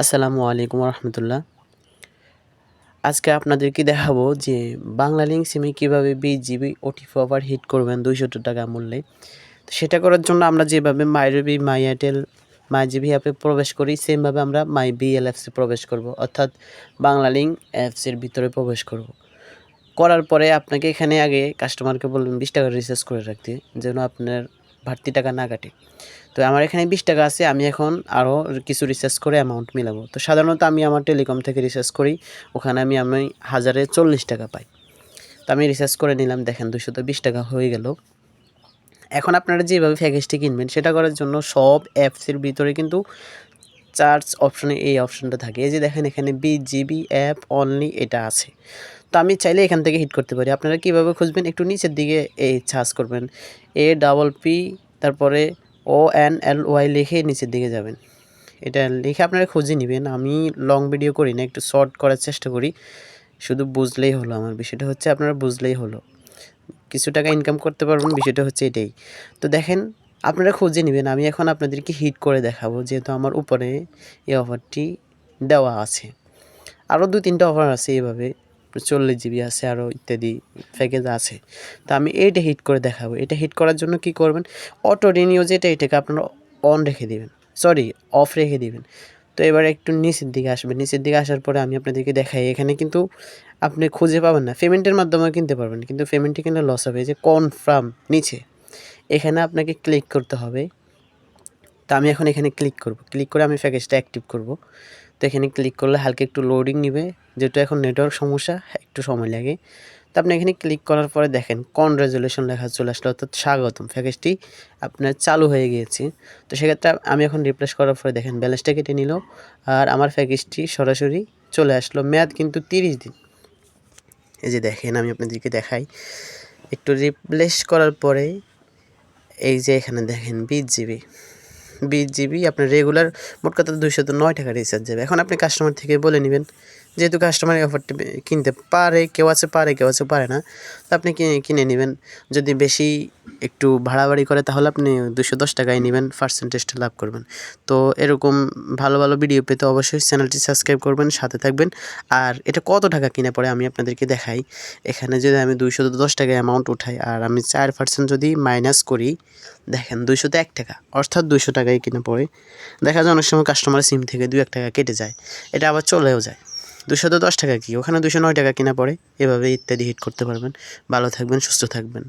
আসসালামু আলাইকুম রহমতুল্লাহ। আজকে আপনাদেরকে দেখাবো যে বাংলা লিঙ্ক সিমে কীভাবে বিশ জিবি ওটিপি ওভার হিট করবেন দুইশো টাকা মূল্যে। তো সেটা করার জন্য আমরা যেভাবে মাইরবি মাই এয়ারটেল মাই জিবি অ্যাপে প্রবেশ করি, সেমভাবে আমরা মাই বিএল অ্যাপসে প্রবেশ করব। অর্থাৎ বাংলা লিঙ্ক অ্যাপসের ভিতরে প্রবেশ করব। করার পরে আপনাকে এখানে আগে কাস্টমারকে বলবেন বিশ টাকা রিচার্জ করে রাখতে, যেন আপনার বাড়তি টাকা না কাটে। তো আমার এখানে বিশ টাকা আছে, আমি এখন আরও কিছু রিচার্জ করে অ্যামাউন্ট মিলাবো। তো সাধারণত আমি আমার টেলিকম থেকে রিচার্জ করি, ওখানে আমি আমি হাজারে চল্লিশ টাকা পাই। তো আমি রিচার্জ করে নিলাম, দেখেন দুশো তো বিশ টাকা হয়ে গেল। এখন আপনারা যেভাবে প্যাকেজটি কিনবেন, সেটা করার জন্য সব অ্যাপসের ভিতরে কিন্তু চার্জ অপশনে এই অপশনটা থাকে। এই যে দেখেন এখানে বি জিবি অ্যাপ অনলি এটা আছে। তো আমি চাইলে এখান থেকে হিট করতে পারি। আপনারা কীভাবে খুঁজবেন, একটু নিচের দিকে এই চার্জ করবেন। এ ডাবল পি তারপরে ও এন এল ওয়াই লিখে নিচের দিকে যাবেন। এটা লিখে আপনারা খুঁজে নেবেন। আমি লং ভিডিও করি না, একটু শর্ট করার চেষ্টা করি। শুধু বুঝলেই হলো আমার বিষয়টা হচ্ছে, আপনারা বুঝলেই হলো। কিছু টাকা ইনকাম করতে পারবেন, বিষয়টা হচ্ছে এটাই। তো দেখেন, আপনারা খুঁজে নেবেন। আমি এখন আপনাদেরকে হিট করে দেখাবো, যেহেতু আমার উপরে এই অফারটি দেওয়া আছে। আরও দু তিনটা অফার আছে এভাবে। চল্লিশ জিবি আছে আরও ইত্যাদি প্যাকেজ আছে। তো আমি এইটা হিট করে দেখাবো। এটা হিট করার জন্য কি করবেন? অটো রিনিউ যেটা, এটাকে আপনারা অন রেখে দিবেন। সরি, অফ রেখে দেবেন। তো এবার একটু নিচের দিকে আসবেন। নিচের দিকে আসার পরে আমি আপনাদেরকে দেখাই। এখানে কিন্তু আপনি খুঁজে পাবেন না। পেমেন্টের মাধ্যমে কিনতে পারবেন, কিন্তু পেমেন্টটি কিনলে লস হবে। যে কনফার্ম নিচে, এখানে আপনাকে ক্লিক করতে হবে। তো আমি এখন এখানে ক্লিক করব। ক্লিক করে আমি প্যাকেজটা অ্যাক্টিভ করব। তো এখানে ক্লিক করলে হালকা একটু লোডিং নিবে। যেহেতু এখন নেটওয়ার্ক সমস্যা, একটু সময় লাগে। তো আপনি এখানে ক্লিক করার পরে দেখেন কন রেজুলেশন লেখা চলে আসলো, অর্থাৎ স্বাগতম। প্যাকেজটি আপনার চালু হয়ে গিয়েছে। তো সেক্ষেত্রে আমি এখন রিপ্লেস করার পরে দেখেন ব্যালেন্সটা কেটে নিল, আর আমার প্যাকেজটি সরাসরি চলে আসলো মেয়াদ কিন্তু তিরিশ দিন। এই যে দেখেন, আমি আপনাদেরকে দেখাই। একটু রিপ্লেস করার পরে এই যে এখানে দেখেন বিশ জিবি বিশ জিবি, আপনার রেগুলার মোট কথা দুইশো নয় টাকা রিচার্জ যাবে। এখন আপনি কাস্টমার থেকে বলে নেবেন যেহেতু কাস্টমার এই অফারটি কিনতে পারে, কেউ আছে পারে, কেউ আছে পারে না, তো আপনি কিনে নেবেন? যদি বেশি একটু ভাড়াবাড়ি করে, তাহলে আপনি দুশো দশ টাকায় নেবেন পার্সেন্টেজটা লাভ করবেন। তো এরকম ভালো ভালো ভিডিও পেতে অবশ্যই চ্যানেলটি সাবস্ক্রাইব করবেন, সাথে থাকবেন। আর এটা কত টাকা কিনে পড়ে আমি আপনাদেরকে দেখাই। এখানে যদি আমি দুইশো দশ টাকা অ্যামাউন্ট উঠাই, আর আমি চার পার্সেন্ট যদি মাইনাস করি, দেখেন দুইশোতে এক টাকা, অর্থাৎ দুইশো টাকায় কিনে পড়ে দেখা যায় অনেক সময় কাস্টমার সিম থেকে দু এক টাকা কেটে যায়। এটা আবার চলেও যায়। দুশো দশ টাকা কি? ওখানে দুশো নয় টাকা কিনা পড়ে। এভাবে ইত্যাদি হিট করতে পারবেন। ভালো থাকবেন, সুস্থ থাকবেন।